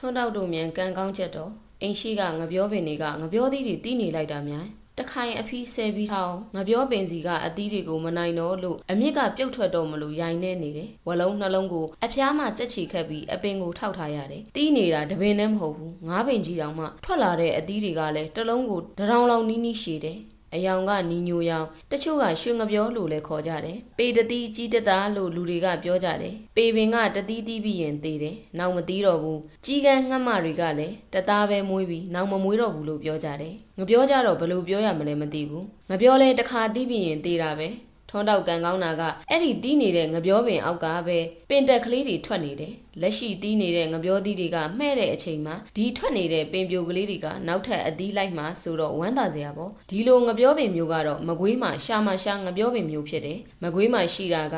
ထွန်းတောက်တို့မြန်ကန်ကောင်းချက်တော့အိမ်ရှိကငပြောပင်တွေကငပြောသီးတွေတီးနေလိုက်တာများတခိုင်အဖီးဆဲပြီးထောင်းငပြောပင်စီကအသီးတွေကိုမနိုင်တော့လို့အမြင့်ကပြုတ်ထွက်တော့မလို့ရိုင်နေနေတယ်ဝလုံးနှလုံးကိုအဖျားမှကြက်ချီခတ်ပြီးအပင်ကိုထောက်ထားရတယ်တီးနေတာတပင်နဲ့မဟုတ်ဘူးငါးပင်ကြီးတောင်မှထွက်လာတဲ့အသီးတွေကလည်းတစ်လုံးကိုတရောင်လောင်နီးနီးရှည်တယ် အယောင်ကနီညိုယောင်တချို့ကရွှေငပြောလို့လည်းခေါ်ကြတယ်ပေတတိကြီးတသားလို့လူတွေကပြောကြတယ်ပေပင်ကတတိတိပြီးရင်သေးတယ်နောက်မသေးတော့ဘူးကြီးကန်းငှက်မတွေကလည်းတသားပဲမွေးပြီးနောက်မမွေးတော့ဘူးလို့ပြောကြတယ်ငပြောကြတော့ဘယ်လိုပြောရမလဲမသိဘူးငပြောလဲတစ်ခါတီးပြီးရင်သေးတာပဲ ထွန်းတောက်ကန်ကောင်းတာကအဲ့ဒီတီးနေတဲ့ငပြောပင်အောက်ကပဲပင်တက်ကလေးတွေထွက်နေတယ်လက်ရှိတီးနေတဲ့ငပြောသီးတွေကမှဲ့တဲ့အချိန်မှာဒီထွက်နေတဲ့ပင်ပြိုကလေးတွေကနောက်ထပ်အသီးလိုက်မှဆိုတော့ဝမ်းသာစရာပေါ့ဒီလိုငပြောပင်မျိုးကတော့မကွေးမှာရှာမရှာငပြောပင်မျိုးဖြစ်တယ်မကွေးမှာရှိတာက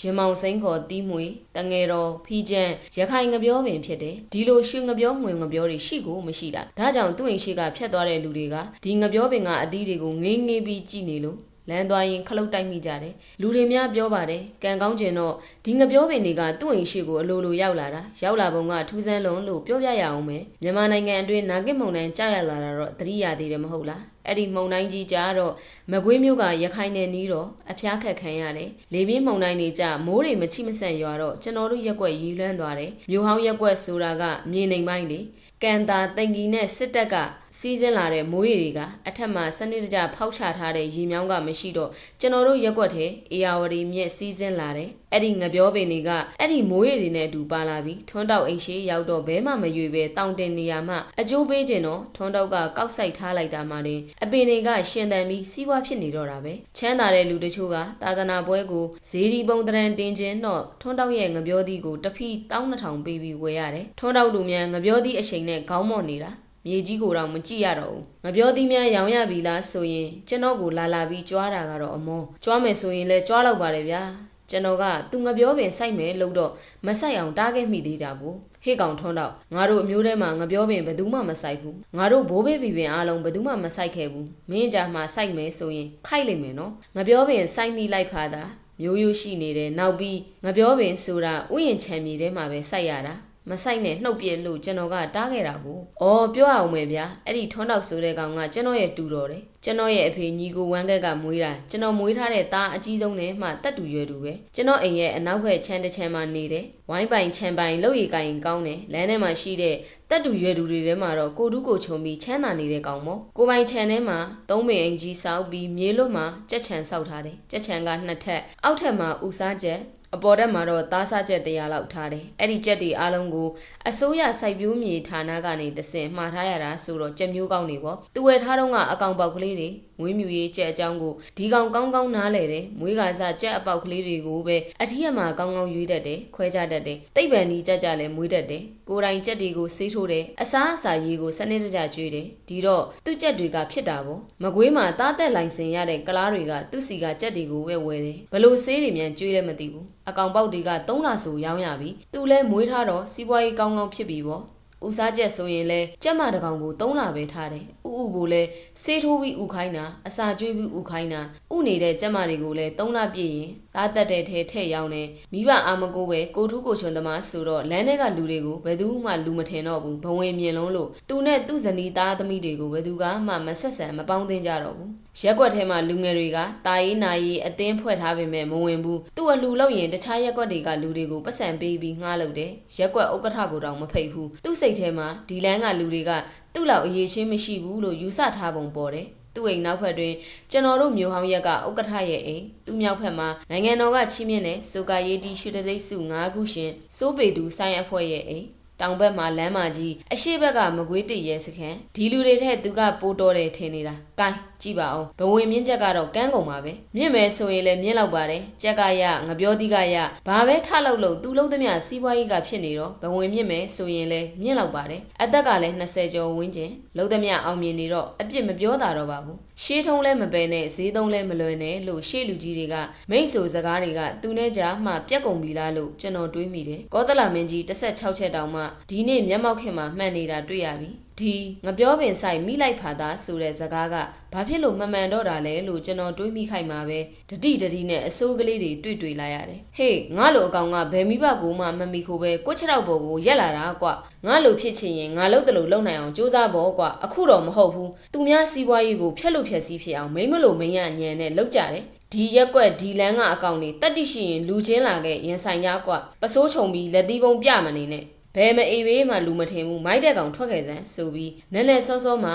ရင်မောင်စိန်ခေါ်တီးမွေတငယ်တော်ဖီးကျန်းရခိုင်ငပြောပင်ဖြစ်တယ်ဒီလိုရွှေငပြောမွေငပြောတွေရှိကိုမရှိတာဒါကြောင့်သူ့အိမ်ရှိကဖြတ်သွားတဲ့လူတွေကဒီငပြောပင်ကအသီးတွေကိုငေးငေးပြီးကြည်နေလို့ လမ်းသွားရင်ခလုတ်တိုက်မိကြတယ်လူတွေများပြောပါတယ်ကံကောင်းကျင်တော့ဒီငပြောပင်တွေကသူ့အိမ်ရှိကိုအလိုလိုရောက်လာတာရောက်လာပုံကထူးဆန်းလုံးလို့ပြောပြရအောင်မယ်မြန်မာနိုင်ငံအတွင်းနာဂစ်မုံတိုင်းကြာရလာတာတော့သတိရသေးတယ်မဟုတ်လားအဲ့ဒီမုံတိုင်းကြီးကြာတော့မကွေးမျိုးကရခိုင်နယ်နီးတော့အဖျားခက်ခံရတယ်လေပြင်းမုံတိုင်းတွေကြမိုးတွေမချိမဆန့်ရွာတော့ကျွန်တော်တို့ရက်ွက်ရီလွမ်းသွားတယ်မြို့ဟောင်းရက်ွက်ဆိုတာကမြေနေပိုင်းတွေကန်တာတင်ကြီးနဲ့စစ်တပ်က စီးစင်းလာတဲ့မိုးရီတွေကအထက်မှာစနစ်တကျဖောက်ချထားတဲ့ရေမြောင်းကမရှိတော့ကျွန်တော်တို့ရက်ွက်ထဲအေယာဝတီမြက်စီးစင်းလာတယ်အဲ့ဒီငပြောပင်တွေကအဲ့ဒီမိုးရီတွေနဲ့အတူပါလာပြီးထွန်းတောက်အိမ်ရှိရောက်တော့ဘဲမှမရွေပဲတောင်တင်နေရမှအကျိုးပေးခြင်းတော့ထွန်းတောက်ကကောက်ဆိုင်ထားလိုက်တာမှတင်အပင်တွေကရှင်တန်ပြီးစီးပွားဖြစ်နေတော့တာပဲချမ်းသာတဲ့လူတချို့ကသာသနာပွဲကိုဇေဒီပုံတရံတင်ခြင်းတော့ထွန်းတောက်ရဲ့ငပြောသီးကိုတဖီ1200ပေးပြီးဝယ်ရတယ်ထွန်းတောက်လူမြန်ငပြောသီးအချိန်နဲ့ခေါင်းမော့နေတာ မြေကြီးကိုတော့မကြည့်ရတော့ဘူးငပြောသီးများရောင်းရပြီလားဆိုရင်ကျွန်တော်ကိုလာလာပြီးကြွားတာကတော့အမောကြွားမယ်ဆိုရင်လည်းကြွားတော့ပါတယ်ဗျာကျွန်တော်ကသူငပြောပင်စိုက်မယ်လို့တော့မဆိုင်အောင်တားခဲ့မိသေးတာကိုဟေ့ကောင်ထွန်းတော့ငါတို့အမျိုးထဲမှာငပြောပင်ဘယ်သူမှမစိုက်ဘူးငါတို့ဘိုးဘေးဘီပင်အားလုံးဘယ်သူမှမစိုက်ခဲ့ဘူးမင်းကြမှာစိုက်မယ်ဆိုရင်ခိုက်လိမ့်မယ်နော်ငပြောပင်စိုက်မိလိုက်ဖာတာမျိုးရိုးရှိနေတယ်နောက်ပြီးငပြောပင်ဆိုတာဥယျင်ချမ်းမြေထဲမှာပဲစိုက်ရတာ မဆိုင်နဲ့နှုတ်ပြလို့ကျွန်တော်ကတားခဲ့တာကို။အော်ပြောအောင်မယ်ဗျာ။အဲ့ဒီထွန်းတောက်ဆိုတဲ့ကောင်ကကျွန်တော်ရဲ့တူတော်တယ်။ကျွန်တော်ရဲ့အဖေညီကိုဝမ်းကက်ကမွေးတာကျွန်တော်မွေးထားတဲ့သားအကြီးဆုံးနဲ့မှတက်တူရွယ်တူပဲ။ကျွန်တော်အိမ်ရဲ့အနောက်ဘက်ချမ်းတစ်ချမ်းမှာနေတယ်။ဝိုင်းပိုင်ချမ်းပိုင်လောက်ရီကိုင်ကောင်းတယ်။လမ်းထဲမှာရှိတဲ့တက်တူရွယ်တူတွေထဲမှာတော့ကိုတူးကိုခြုံပြီးချမ်းသာနေတဲ့ကောင်မို့။ကိုပိုင်ချမ်းထဲမှာသုံးပင်အင်ကြီးဆောက်ပြီးမြေလွတ်မှာကြက်ချံဆောက်ထားတယ်။ကြက်ချံကနှစ်ထပ်အောက်ထပ်မှာဥစားချက် အပေါ်တက်မှာတော့သားစားချက်100လောက်ထားတယ်။အဲ့ဒီချက်တွေအားလုံးကိုအစိုးရစိုက်ပျိုးမြေဌာနကနေတဆင့်မှာထားရတာဆိုတော့ကြက်မျိုးကောင်းနေပေါ့။သူဝယ်ထားတော့ကအကောင်ပေါက်ကလေးတွေမွေးမြူရေးကြက်အကြောင်းကိုဒီကောင်ကောင်းကောင်းနားလဲတယ်။မွေးကစားကြက်အပေါက်ကလေးတွေကိုပဲအထီးရမှာကောင်းကောင်းရွေးတတ်တယ်။ခွဲကြတတ်တယ်။တိတ်ပံဒီကြက်ကြလည်းမွေးတတ်တယ်။ကိုယ်တိုင်ကြက်တွေကိုဆေးထိုးတယ်။အစားအစာရေးကိုစနစ်တကျကျွေးတယ်။ဒီတော့သူ့ကြက်တွေကဖြစ်တာပေါ့။မကွေးမှာသားသက်လိုင်စင်ရတဲ့ကလားတွေကသူ့စီကကြက်တွေကိုဝဲဝဲတယ်။ဘလို့ဆေးတွေမြန်ကျွေးလဲမသိဘူး။အကောင်ပေါက်တွေက3လဆိုရောင်းရပြီသူလဲမွေးထားတော့စီးပွားရေးကောင်းကောင်းဖြစ်ပြီပေါ့ ဦးစားချက်ဆိုရင်လဲကြက်မတကောင်ကို3လပဲထားတယ်ဥဥကိုလဲဆေးထိုးပြီးဥခိုင်းတာအစာကျွေးပြီးဥခိုင်းတာဥနေတဲ့ကြက်မတွေကိုလဲ3လပြည့်ရင် သားတက်တဲ့ထဲထည့်ရောင်းတယ်မိဘအာမကိုပဲကိုထုကိုချွန်သမားဆိုတော့လမ်းထဲကလူတွေကိုဘယ်သူမှလူမထင်တော့ဘူးဘဝင်မြင်လုံးလို့သူနဲ့သူ့ဇနီးသားသမီးတွေကိုဘယ်သူကမှမဆက်ဆံမပေါင်းသင်းကြတော့ဘူးရက်ွက်ထဲမှာလူငယ်တွေကတာရေးနာရေးအတင်းဖွဲ့ထားပေမဲ့မဝင်ဘူးသူ့အလူလောက်ရင်တခြားရက်ွက်တွေကလူတွေကိုပတ်စံပေးပြီးငှားလို့တယ်ရက်ွက်ဥက္ကဋ္ဌကိုတောင်မဖိတ်ဘူးသူ့စိတ်ထဲမှာဒီလန်းကလူတွေကသူ့လောက်အရေးချင်းမရှိဘူးလို့ယူဆထားပုံပေါ်တယ် သူ့အိမ်နောက်ဖက်တွင်ကျွန်တော်တို့မျိုးဟောင်းရက်ကဥက္ကဋ္ဌရဲ့အိမ်သူ့မြောက်ဖက်မှာနိုင်ငံတော်ကချီးမြှင့်တဲ့စူကာရေးတီရွှေတသိန်းစု၅ခုရှင်စိုးပေတူဆိုင်အဖွဲ့ရဲ့အိမ်တောင်ဘက်မှာလမ်းမကြီးအရှိဘက်ကမကွေးတရဲစခန်းဒီလူတွေထက်သူကပိုးတော်တယ်ထင်နေတာ။ ကိုင်းကြည့်ပါအောင်ဘဝင်မြင့်ချက်ကတော့ကန်းကုန်ပါပဲမြင့်မယ်ဆိုရင်လည်းမြင့်လောက်ပါတယ်ကြက်ကရငပြောတိကရဘာပဲထလောက်လို့သူလုံးသမျှစီးပွားရေးကဖြစ်နေတော့ဘဝင်မြင့်မယ်ဆိုရင်လည်းမြင့်လောက်ပါတယ်အသက်ကလည်း20ကျော်ဝန်းကျင်လုံးသမျှအောင်မြင်နေတော့အပြစ်မပြောတာတော့ပါဘူးရှေးထုံးလဲမပယ်နဲ့ဈေးသုံးလဲမလွယ်နဲ့လို့ရှေးလူကြီးတွေကမိတ်ဆိုစကားတွေကသူနဲ့ကြားမှပြက်ကုန်ပြီလားလို့ကျွန်တော်တွေးမိတယ်ကောသလမင်းကြီး16ချက်တောင်မှဒီနေ့မျက်မှောက်ခင်မှာမှန်နေတာတွေ့ရပြီဒီငပြောပင်ဆိုင်မိလိုက်ဖာသားဆိုတဲ့ဇကားကဘာဖြစ်လို့မမှန်တော့တာလဲလို့ကျွန်တော်တွေးမိခိုက်မှာပဲတတိတတိနဲ့အစိုးကလေးတွေတွေ့တွေ့လာရတယ်ဟေးငါလိုအကောင်ကဘယ်မိဘကိုမှမမီခိုပဲကိုချရောက်ပေါ်ကိုရက်လာတာကွငါလိုဖြစ်ချင်ရင်ငါလုပ်တယ်လို့လုပ်နိုင်အောင်စူးစမ်းဖို့ကွအခုတော့မဟုတ်ဘူးသူများစီးပွားရေးကိုဖျက်လို့ဖျက်စီးဖြစ်အောင်မိမလို့မရညံနဲ့လုပ်ကြတယ်ဒီရက်ကွက်ဒီလန်းကအကောင်တွေတက်တိရှိရင်လူချင်းလာခဲ့ရင်ဆိုင်ကြကွပစိုးချုံပြီးလက်သီးပုံပြမနေနဲ့ ဘယ်မအေးဘေးမှလူမထင်ဘူးမိုက်တဲ့ကောင်ထွက်ခဲ့စမ်းဆိုပြီးနည်းနည်းစောစောမှ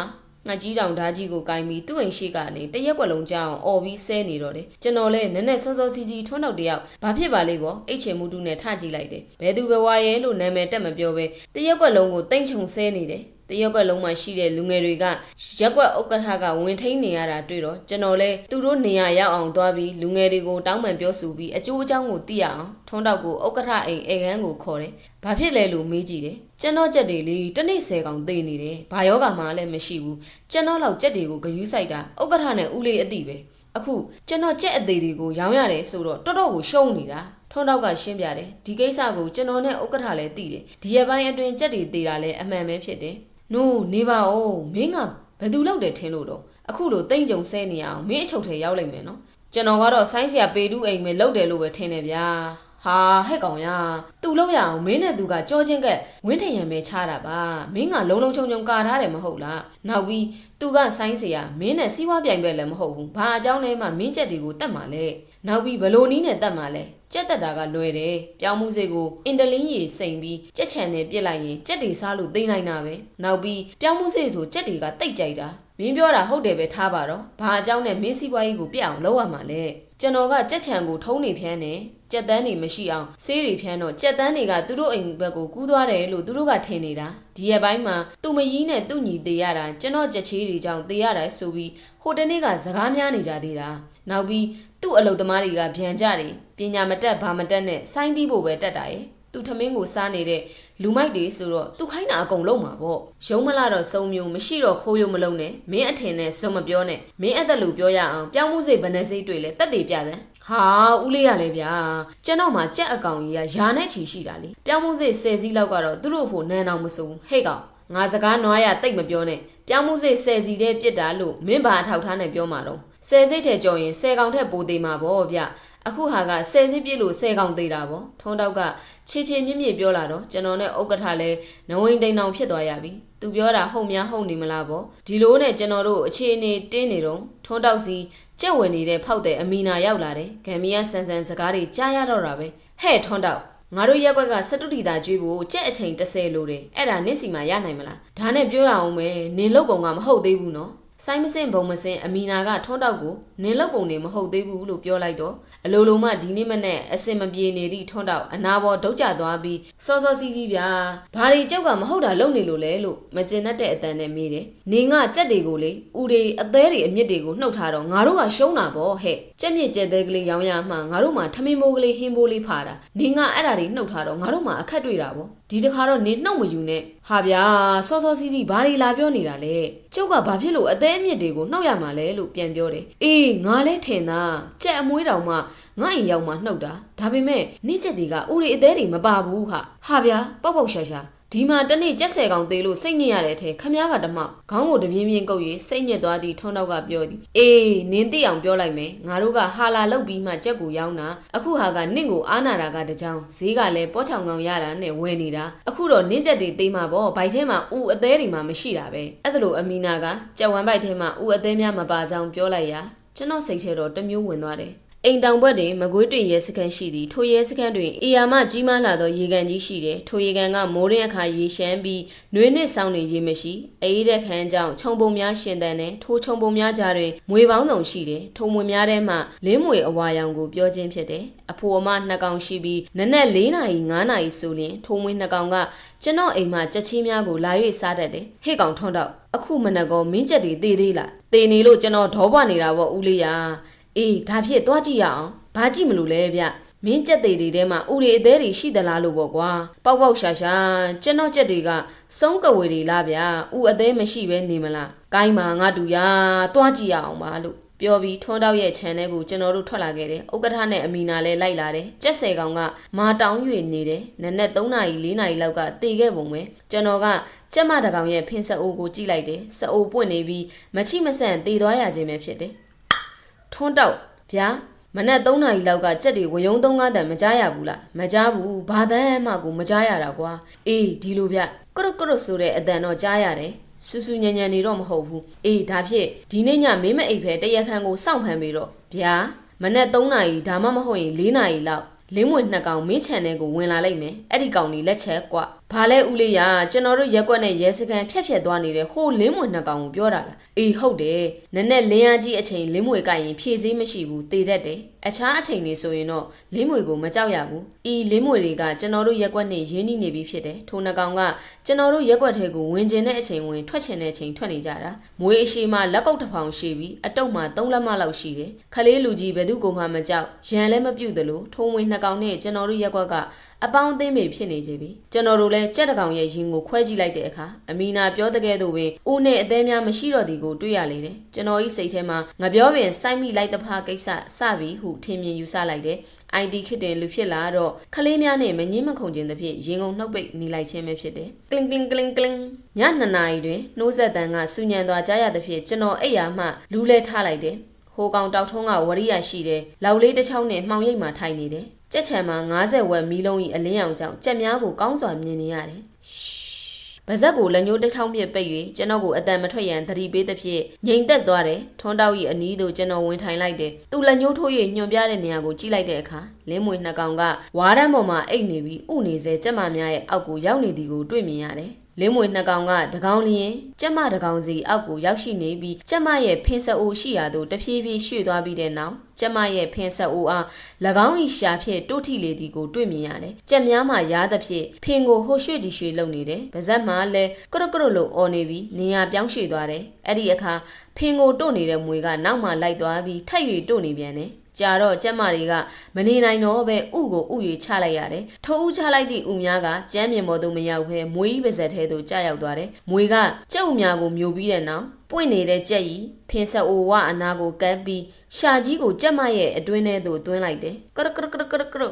ငါကြီးတောင်ဓာကြီးကိုကိုင်းပြီးသူ့အိမ်ရှိကနေတရက်ကွက်လုံးကြောင်းអော်ပြီးဆဲနေတော့တယ်ကျွန်တော်လည်းနည်းနည်းစောစောစီစီထွန်းတော့တယောက်ဘာဖြစ်ပါလိမ့်ပေါ့အိတ်ချေမှုတူနဲ့ထကြည့်လိုက်တယ်ဘယ်သူဘဝရဲလို့နာမည်တက်မပြောပဲတရက်ကွက်လုံးကိုတိမ့်ချုံဆဲနေတယ် တရက်ကွက်လုံးမှာရှိတဲ့လူငယ်တွေကရက်ကွက်ဥက္ကဋ္ဌကဝင်ထိန်နေရတာတွေ့တော့ကျွန်တော်လဲသူတို့နေရာရောက်အောင်သွားပြီးလူငယ်တွေကိုတောင်းပန်ပြောဆိုပြီးအကျိုးအကြောင်းကိုသိရအောင်ထွန်းတော့ကိုဥက္ကဋ္ဌအိမ်အေကန်းကိုခေါ်တယ်။ဘာဖြစ်လဲလို့မေးကြည့်တယ်။ကျွန်တော်ကြက်တွေလေတနေ့ဆယ်ကောင်သိနေတယ်။ဘာယောဂမှလည်းမရှိဘူး။ကျွန်တော်လောက်ကြက်တွေကိုဂယူးဆိုင်တာဥက္ကဋ္ဌနဲ့ဦးလေးအတိပဲ။အခုကျွန်တော်ကြက်အသေးတွေကိုရောင်းရတယ်ဆိုတော့တော်တော်ကိုရှုံးနေတာ။ထုံးတော့ကရှင်းပြတယ်ဒီကိစ္စကိုကျွန်တော်နဲ့ဥက္ကဋ္ဌလည်းသိတယ်ဒီရက်ပိုင်းအတွင်းကြက်တွေသေးတာလည်းအမှန်ပဲဖြစ်တယ် နိုးနေပါဦးမင်းကဘယ်သူလောက်တယ်ထင်လို့တော့အခုလိုတိမ့်ကြုံဆဲနေအောင်မင်းအချုပ်ထဲရောက်လိမ့်မယ်နော်ကျွန်တော်ကတော့ဆိုင်းစရာပေတူးအိမ်ပဲလောက်တယ်လို့ပဲထင်တယ်ဗျာ ဟာဟဲ့ကောင်ရသူလောက်ရအောင်မင်းနဲ့သူကကြောချင်းကက်ဝင်းထရံပဲချတာပါမင်းကလုံလုံချုံချုံကာထားတယ်မဟုတ်လားနောက်ပြီးသူကဆိုင်းစရာမင်းနဲ့စီးပွားပြိုင်ပဲလည်းမဟုတ်ဘူးဘာအကြောင်းလဲမှမင်းချက်တွေကိုတတ်မှလဲနောက်ပြီးဘလို့နီးနဲ့တတ်မှလဲကြက်တက်တာကလွယ်တယ်ပြောင်းမှုစိတ်ကိုအင်တလင်းရီစိန်ပြီးကြက်ချန်နဲ့ပြစ်လိုက်ရင်ကြက်တွေစားလို့သိနိုင်တာပဲနောက်ပြီးပြောင်းမှုစိတ်ဆိုကြက်တွေကတိတ်ကြိုက်တာ မင်းပြောတာဟုတ်တယ်ပဲထားပါတော့ဘာအကြောင်းနဲ့မင်းစီးပွားရေးကိုပြအောင်လုပ်ရမှာလဲကျွန်တော်ကကြက်ချန်ကိုထုံးနေဖျန်းတယ်ကြက်တန်းတွေမရှိအောင်ဆေးတွေဖျန်းတော့ကြက်တန်းတွေကသူတို့အိမ်ဘက်ကိုကူးသွားတယ်လို့သူတို့ကထင်နေတာဒီရက်ပိုင်းမှာသူမကြီးနဲ့သူ့ညီသေးရတာကျွန်တော်ကြက်ချေးတွေကြောင့်သေးရတာဆိုပြီးဟိုတနေ့ကစကားများနေကြသေးတာနောက်ပြီးသူ့အလုပ်သမားတွေကဗျံကြတယ်ပညာမတက်ဘာမတက်နဲ့စိုင်းတီးဖို့ပဲတက်တာရဲ့ သူထမင်းကိုစားနေတဲ့လူမိုက်တွေဆိုတော့သူခိုင်းတာအကုန်လုံးမှာပေါ့ရုံးမလာတော့စုံမျိုးမရှိတော့ခိုးရုံမလုံးနဲ့မင်းအထင်နဲ့စုံမပြောနဲ့မင်းအဲ့ဒါလို့ပြောရအောင်ပြောင်းမှုစိတ်ဗနေစိတ်တွေလဲတက်တည်ပြတယ်ဟာဦးလေးရလဲဗျာကျွန်တော်မှကြက်အကောင်ကြီးကယာနဲ့ချီရှိတာလေပြောင်းမှုစိတ်10စီးလောက်ကတော့သူတို့ဖို့နန်းအောင်မစိုးဘူးဟဲ့ကောင်ငါစကားနွားရတိတ်မပြောနဲ့ပြောင်းမှုစိတ်10စီတဲ့ပြစ်တာလို့မင်းဘာအထောက်ထားနဲ့ပြောမှာတော့10စိတ်ထဲကြော်ရင်10ကောင်ထက်ပိုသေးမှာပေါ့ဗျ အခုဟာက10စိတ်ပြည့်လို့10ကောင်သေးတာပေါ့ထုံးတော့ကချေချေမြင့်မြင့်ပြောလာတော့ကျွန်တော်နဲ့ဥက္ကဋ္ဌလည်းနဝိန်တိန်အောင်ဖြစ်သွားရပြီသူပြောတာဟုတ်များဟုတ်နေမလားပေါ့ဒီလိုနဲ့ကျွန်တော်တို့အခြေအနေတင်းနေတော့ထုံးတော့စီကြက်ဝင်နေတဲ့ဖောက်တဲ့အမီနာရောက်လာတယ်ဂမ်မီယာဆန်ဆန်စကားတွေကြားရတော့တာပဲဟဲ့ထုံးတော့ငါတို့ရက်ကွက်ကစတုတီတာကျွေးဖို့ကြက်အချိန်30လို့တယ်အဲ့ဒါနင့်စီမှာရနိုင်မလားဒါနဲ့ပြောရအောင်ပဲနင်လုတ်ပုံကမဟုတ်သေးဘူးနော် ဆိုင်မစင်ဘုံမစင်အမီနာကထွန်းတောက်ကိုနင်းလောက်ပုံနေမဟုတ်သေးဘူးလို့ပြောလိုက်တော့အလိုလိုမှဒီနေ့မနဲ့အစင်မပြေနေသည့်ထွန်းတောက်အနာပေါ်ဒုတ်ကျသွားပြီးစောစောစီးစီးဗျာဘာတွေကြောက်ကမဟုတ်တာလုပ်နေလို့လဲလို့မကျင်တတ်တဲ့အတန်နဲ့မေးတယ်နေငါကြက်တွေကိုလေဦးတွေအသေးတွေအမြင့်တွေကိုနှုတ်ထားတော့ငါတို့ကရှုံးတာပေါ့ဟဲ့ကြက်မြင့်ကြက်သေးကလေးရောင်းရမှငါတို့မှထမင်းမိုးကလေးဟင်းမိုးလေးဖာတာနေငါအဲ့ဒါတွေနှုတ်ထားတော့ငါတို့မှအခက်တွေ့တာပေါ့ ဒီတခါတော့နေနှုတ်မယူနဲ့ဟာဗျာစောစောစီးစီးဘာတွေလာပြောနေတာလဲကျုပ်ကဘာဖြစ်လို့အသေးအမြင့်တွေကိုနှုတ်ရမှာလဲလို့ပြန်ပြောတယ်အေးငါလဲထင်တာကြက်အမွေးတောင်မှငါအိမ်ရောက်မှနှုတ်တာဒါပေမဲ့နေ့ချက်တွေကဥရီအသေးတွေမပါဘူးဟာဟာဗျာပေါက်ပေါက်ရှာရှာ ဒီမှာတနေ့ကြက်ဆယ်ကောင်သေးလို့စိတ်ညစ်ရတဲ့အထဲခမည်းကတမောက်ခေါင်းကိုတပြင်းပြင်းကုပ်၍စိတ်ညစ်သွားသည်ထုံးတော့ကပြောသည်အေးနင်းသိအောင်ပြောလိုက်မယ်ငါတို့ကဟာလာလုတ်ပြီးမှကြက်ကိုရောင်းတာအခုဟာကနင့်ကိုအားနာတာကတကြောင်ဈေးကလည်းပောချောင်ကောင်ရတာနဲ့ဝယ်နေတာအခုတော့နင်းချက်တွေသေးမှာပေါ့ဘိုက်ထဲမှာဥအသေးတွေမှမရှိတာပဲအဲ့ဒါလို့အမီနာကကြက်ဝမ်းဘိုက်ထဲမှာဥအသေးများမပါကြောင်းပြောလိုက်ရာကျွန်တော်စိတ်ထဲတော့တမျိုးဝင်သွားတယ် အိမ်တောင်ဘက်တွင်မကွေးတွင်ရဲစခန်းရှိသည်ထိုရဲစခန်းတွင်အေယာမကြီးမားလာသောရေကန်ကြီးရှိတယ်ထိုရေကန်ကမိုးရင်းအခါရေရှမ်းပြီးနှွေးနှင့်ဆောင်းနေရေမရှိအေးတဲ့ခန်းကြောင့်ခြုံပုံများရှင်တန်တယ်ထိုခြုံပုံများကြားတွင်မွေပေါင်းစုံရှိတယ်ထိုမွေများထဲမှလင်းမွေအဝါရောင်ကိုပြောခြင်းဖြစ်တယ်အဖိုအမနှစ်ကောင်ရှိပြီးနနက်၄နာရီ၅နာရီဆိုရင်ထိုမွေနှစ်ကောင်ကကျွန်တော်အိမ်မှာကြက်ချင်းများကိုလာ၍စားတတ်တယ်ဟေ့ကောင်ထွန်းတော့အခုမနက်ကောမင်းချက်တွေတေးသေးလားတေးနေလို့ကျွန်တော်ဒေါပွားနေတာပေါ့ဦးလေးရာ အေးဒါဖြစ်သွားကြည့်ရအောင်ဘာကြည့်မလို့လဲဗျမင်းကြက်သေးတွေထဲမှာဥရီအသေးတွေရှိသလားလို့ပေါ့ကွာပေါက်ပေါက်ရှာရှာကျွန်တော်ကြက်တွေကစုံးကဝေတွေလားဗျဥအသေးမရှိပဲနေမလားကိုင်းမှာငါတူရသွားကြည့်ရအောင်ပါလို့ပြောပြီးထွန်းတောက်ရဲ့ခြံထဲကိုကျွန်တော်တို့ထွက်လာခဲ့တယ်ဥက္ကဋ္ဌနဲ့အမီနာလည်းလိုက်လာတယ်ကြက်ဆယ်ကောင်ကမာတောင်း၍နေတယ်နက်နက်3နာရီ4နာရီလောက်ကတေခဲ့ပုံပဲကျွန်တော်ကကျက်မတကောင်ရဲ့ဖင်းဆက်အိုးကိုကြည့်လိုက်တယ်စအိုးပွင့်နေပြီးမချိမဆန့်တေသွားရခြင်းပဲဖြစ်တယ် ထွန်းတောက်ဗျာမနက်3နာရီလောက်ကကြက်တွေဝယုံ3ကားတန်မကြားရဘူးလားမကြားဘူးဘာတန်းမှကိုမကြားရတာကွာအေးဒီလိုဗျကရုတ်ကရုတ်ဆိုတဲ့အတန်တော့ကြားရတယ်ဆူဆူညံညံနေတော့မဟုတ်ဘူးအေးဒါဖြစ်ဒီနေ့ညမင်းမအိပ်ဖဲတရက်ခန့်ကိုစောင့်ဖမ်းပြီးတော့ဗျာမနက်3နာရီဒါမှမဟုတ်ရင်4နာရီလောက်လင်းမွေနှစ်ကောင်မင်းချန်တဲ့ကိုဝင်လာလိုက်မယ်အဲ့ဒီကောင်ကြီးလက်ချက်ကွ ဘာလဲဦးလေးရကျွန်တော်တို့ရက်ကွက်နဲ့ရဲစခန်းဖြက်ဖြက်သွားနေတဲ့ဟိုလင်းမွေနှစ်ကောင်ကိုပြောတာလားအေးဟုတ်တယ်နက်နက်လင်းရကြီးအချိန်လင်းမွေကြိုက်ရင်ဖြည့်စည်းမရှိဘူးတေတတ်တယ်အခြားအချိန်တွေဆိုရင်တော့လင်းမွေကိုမကြောက်ရဘူးဤလင်းမွေတွေကကျွန်တော်တို့ရက်ကွက်နဲ့ရင်းနှီးနေပြီဖြစ်တယ်ထိုနှစ်ကောင်ကကျွန်တော်တို့ရက်ကွက်ထဲကိုဝင်ကျင်တဲ့အချိန်ဝင်ထွက်ချင်တဲ့အချိန်ထွက်နေကြတာမွေအရှိမှလက်ကုပ်တစ်ဖောင်ရှိပြီးအတုပ်မှ3လက်မလောက်ရှိတယ်ခလေးလူကြီးဘယ်သူကိုမှမကြောက်ရန်လည်းမပြုတ်သလိုထုံးဝင်နှစ်ကောင်နဲ့ကျွန်တော်တို့ရက်ကွက်က အပေါင်းအသင်းတွေဖြစ်နေကြပြီကျွန်တော်တို့လည်းကြက်တကောင်ရဲ့ရင်ကိုခွဲကြည့်လိုက်တဲ့အခါအမီနာပြောတဲ့ကဲ့သို့ပင်ဦးနဲ့အသေးများမရှိတော့သည်ကိုတွေ့ရလေတယ်ကျွန်တော်ဤစိတ်ထဲမှာငပြောပင်စိုက်မိလိုက်တဲ့ဖားကိစ္စစပြီဟုထင်မြင်ယူဆလိုက်တယ် ID ခစ်တင်လူဖြစ်လာတော့ခလေးများနဲ့မငင်းမခုန်ခြင်းသဖြင့်ရင်ကုန်နှုတ်ပိတ်နေလိုက်ခြင်းပဲဖြစ်တယ်ကလင်းကလင်းကလင်းကလင်းညနှစ်နာရီတွင်နှိုးဆက်တန်ကစူညံသွားကြရသဖြင့်ကျွန်တော်အိယာမှလူးလဲထားလိုက်တယ်ဟိုကောင်တောက်ထုံးကဝရိယရှိတယ်လောက်လေးတစ်ချောင်းနဲ့မှောင်ရိပ်မှထိုင်နေတယ် ကြက်ချံမှာ90ဝက်မီလုံးဤအလင်းရောင်ကြောင့်ကြက်များကိုကောင်းစွာမြင်နေရတယ်ဗဇက်ကိုလက်ညှိုးတစ်ထောင်ပြစ်ပိတ်၍ကျွန်တော်ကိုအတန်မထွက်ရန်သတိပေးသဖြင့်ငြိမ်သက်သွားတယ်ထွန်းတောက်၏အနီးသို့ကျွန်တော်ဝင်ထိုင်လိုက်တယ်သူလက်ညှိုးထိုး၍ညွန်ပြတဲ့နေရာကိုကြည့်လိုက်တဲ့အခါလင်းမွေနှစ်ကောင်ကဝါးတန်းပေါ်မှာအိတ်နေပြီးဥနေစေကြက်မများရဲ့အောက်ကိုရောက်နေသည်ကိုတွေ့မြင်ရတယ် လင်းမွေနှစ်ကောင်ကတကောင်လျင်ကျက်မတကောင်စီအောက်ကိုရောက်ရှိနေပြီးကျက်မရဲ့ဖင်းဆက်အိုးရှိရာသို့တဖြည်းဖြည်းရွှေ့သွားပြီးတဲ့နောက်ကျက်မရဲ့ဖင်းဆက်အိုးအား၎င်း၏ရှာဖြင့်တို့ထိလေသည်ကိုတွေ့မြင်ရတယ်။ကျက်များမှရားသဖြင့်ဖင်ကိုဟိုရွှေ့ဒီရွှေ့လုပ်နေတယ်။ပါဇက်မှလည်းကရုတ်ကရုတ်လို့အော်နေပြီးနေရာပြောင်းရွှေ့သွားတယ်။အဲ့ဒီအခါဖင်ကိုတို့နေတဲ့မွေကနောက်မှလိုက်သွားပြီးထပ်၍တို့နေပြန်တယ်။ ကြာတော့ကျက်မတွေကမနေနိုင်တော့ပဲဥကိုဥ၍ချလိုက်ရတယ်။ထိုးဥချလိုက်သည့်ဥများကကျမ်းမြင်ပေါ်သို့မရောက်ဘဲမွေးပါဇက်ထဲသို့ကျရောက်သွားတယ်။မွေကကျုပ်များကိုမျိုးပြီးတဲ့နောက်ပွင့်နေတဲ့ကြက်ကြီးဖင်ဆက်အိုဝအနာကိုကပ်ပြီးရှာကြီးကိုကြက်မရဲ့အတွင်းထဲသို့သွင်းလိုက်တယ်။ကရကရကရကရကရ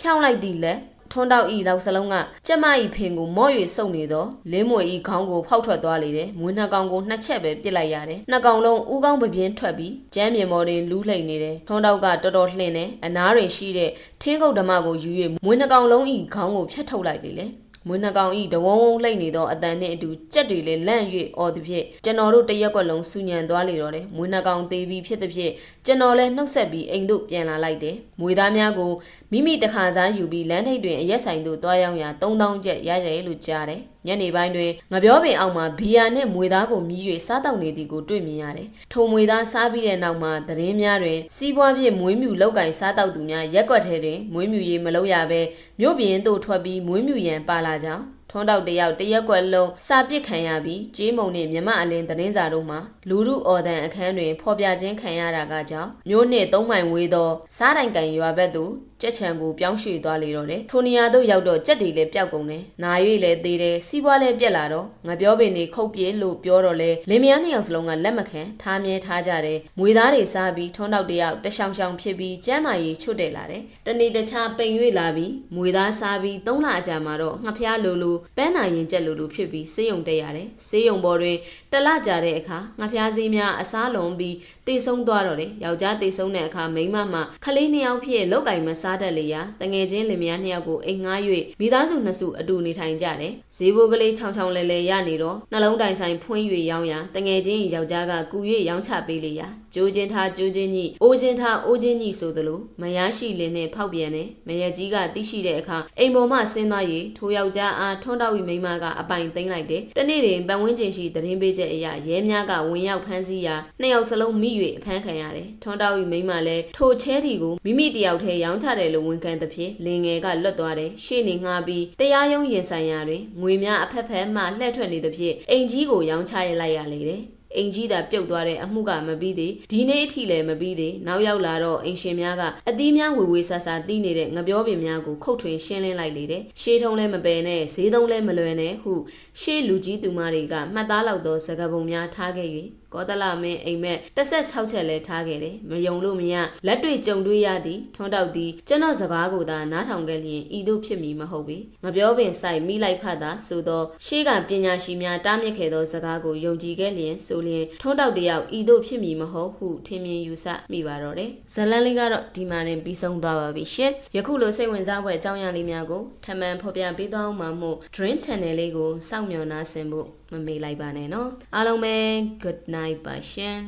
ဖြောင်းလိုက်သည်လက် ထွန်းတောက်ဤလောက်စလုံးကကျက်မဤဖင်ကိုမော့၍စုပ်နေတော့လင်းမွေဤခေါင်းကိုဖောက်ထွက်သွားလေတယ်။မွေးနှစ်ကောင်ကိုနှစ်ချက်ပဲပြစ်လိုက်ရတယ်။နှစ်ကောင်လုံးဥကောင်းပပြင်းထွက်ပြီးကျမ်းမြေမော်တွင်လူးလှိမ့်နေတယ်။ထွန်းတောက်ကတော်တော်လှင်တယ်။အနားတွင်ရှိတဲ့ထင်းကုတ်ဓမ္မကိုယူ၍မွေးနှစ်ကောင်လုံးဤခေါင်းကိုဖျက်ထုတ်လိုက်လေလေ။ မွေးနှကောင်ဤတဝုံဝုံလှိမ့်နေသောအတန်နှင့်အတူကြက်တွေလည်းလန့်၍အော်သည်ဖြင့်ကျွန်တော်တို့တရက်ကွက်လုံးစူညံသွားလေတော့တယ်မွေးနှကောင်သေးပြီးဖြစ်သည်ဖြင့်ကျွန်တော်လည်းနှုတ်ဆက်ပြီးအိမ်သို့ပြန်လာလိုက်တယ်မွေသားများကိုမိမိတခါစားယူပြီးလမ်းထိပ်တွင်အရက်ဆိုင်သို့တွားရောက်ရာ3000ကျပ်ရတယ်လို့ကြားတယ် ညနေပိုင်းတွင်ငပြောပင်အောက်မှာဘီယာနှင့်မွေသားကိုမြည်၍စားတောက်နေသည်ကိုတွေ့မြင်ရတယ်။ထိုမွေသားစားပြီးတဲ့နောက်မှာသတင်းများတွင်စီးပွားပြည့်မွေးမြူလောက်ကင်စားတောက်သူများရက်ကွက်ထဲတွင်မွေးမြူရေးမလုပ်ရဘဲမြို့ပြင်သို့ထွက်ပြီးမွေးမြူရန်ပါလာကြောင်းထွန်းတောက်တယောက်တရက်ကွက်လုံးစာပစ်ခံရပြီးကြေးမုံနှင့်မြမအလင်းသတင်းစာတို့မှာလူမှုအော်ဒန်အခန်းတွင်ဖော်ပြခြင်းခံရတာကကြောင့်မြို့နှင့်သုံးမိုင်ဝေးသောစားတိုင်ကန်ရွာဘက်သို့ကြက်ချံကိုပြောင်းရွှေ့သွားလေတော့တယ်ထိုနေရာသို့ရောက်တော့ကြက်တွေလည်းပျောက်ကုန်တယ်နာ၍လည်းသေးတယ်စီးပွားလည်းပြက်လာတော့ငါပြောပင်နေခုတ်ပြေလို့ပြောတော့လဲလင်မယားနှစ်ယောက်စလုံးကလက်မခံထားမြဲထားကြတယ်မွေသားတွေစားပြီးထွန်းတောက်တယောက်တရှောင်ရှောင်ဖြစ်ပြီးကျမ်းမာရေးချွတ်တယ်လာတယ်တနေ့တခြားပိန်၍လာပြီးမွေသားစားပြီးသုံးလအကြာမှာတော့ငှဖျားလိုလိုပန်းနာရင်ကြက်လိုလိုဖြစ်ပြီးဆေးရုံတက်ရတယ်ဆေးရုံပေါ်တွင်တလကြတဲ့အခါငှဖျားဆေးများအစားလုံးပြီးတေဆုံးသွားတော့တယ်ယောက်ျားတေဆုံးတဲ့အခါမိန်းမမှခလေးနှစ်ယောက်ဖြစ်လောက်ကင်မစားတတ်လေရာတငယ်ချင်းလင်မယားနှစ်ယောက်ကိုအိမ်ငှား၍မိသားစုနှစ်စုအတူနေထိုင်ကြတယ်ဈေးဘိုးကလေးချောင်ချောင်လဲလဲရနေတော့နှလုံးတိုင်ဆိုင်ဖွင့်၍ရောင်းရာတငယ်ချင်းယောက်ျားကကူ၍ရောင်းချပေးလေရာကြိုးချင်းထားကြိုးချင်းကြီးအိုးချင်းထားအိုးချင်းကြီးဆိုသလိုမယားရှိလင်နဲ့ဖောက်ပြန်တယ်မယက်ကြီးကတိရှိတဲ့အခါအိမ်ပေါ်မှဆင်းသွား၍ထိုယောက်ျားအားထွန်းတောက်၍မိန်းမကအပိုင်သိမ်းလိုက်တယ်တနေ့တွင်ပန်ဝင်းကျင်ရှိသတင်းပေးချက်အရရဲများကဝင်ရောက်ဖမ်းဆီးရာနှစ်ယောက်စလုံးမိ၍အဖမ်းခံရတယ်ထွန်းတောက်၍မိန်းမလည်းထိုချဲတီကိုမိမိတယောက်တည်းရောင်းချတယ်လို့ဝန်ခံသဖြင့်လင်ငယ်ကလွတ်သွားတယ်ရှေ့နေငှားပြီးတရားရုံးရင်ဆိုင်ရာတွင်ငွေများအဖက်ဖက်မှလှည့်ထွက်နေသဖြင့်အိမ်ကြီးကိုရောင်းချရလိုက်ရလေတယ်အင်ကြီးသာပြုတ်သွားတဲ့အမှုကမပြီးသေးဒီနေ့အထိလည်းမပြီးသေးနောက်ရောက်လာတော့အင်ရှင်များကအသီးများဝေဝေဆဆတီးနေတဲ့ငပြောပင်များကိုခုတ်ထွင်ရှင်းလင်းလိုက်လေတယ်ရှေးထုံးလည်းမပယ်နဲ့ဈေးသုံးလည်းမလွယ်နဲ့ဟုရှေးလူကြီးသူမတွေကမှတ်သားလောက်သောစကားပုံများထားခဲ့၍ ကောသလမင်းအိမ်မက်16ချက်လဲထားခဲ့တယ်မယုံလို့မရလက်တွေ့ကြုံတွေ့ရသည်ထွန်းတောက်သည်ကျွန်တော်စကားကိုသာနားထောင်ခဲ့လျင်ဤသို့ဖြစ်မည်မဟုတ်ပေမပြောပင်ဆိုင်မိလိုက်ဖတ်သာဆိုသောရှေးကပညာရှိများတားမြစ်ခဲ့သောစကားကိုယုံကြည်ခဲ့လျင်ဆိုလျင်ထွန်းတောက်တယောက်ဤသို့ဖြစ်မည်မဟုတ်ဟုထင်မြင်ယူဆမိပါတော့တယ်ဇလန်းလေးကတော့ဒီမှာနဲ့ပြီးဆုံးသွားပါပြီရှင်ယခုလိုစိတ်ဝင်စားဖွယ်အကြောင်းအရာလေးများကိုထပ်မံဖော်ပြပေးသွားအောင်မှာမို့ Dream Channel လေးကိုစောင့်မျှော်နှားဆင်ဖို့ မမေ့လိုက်ပါနဲ့နော်အားလုံးပဲ good night ပါရှင်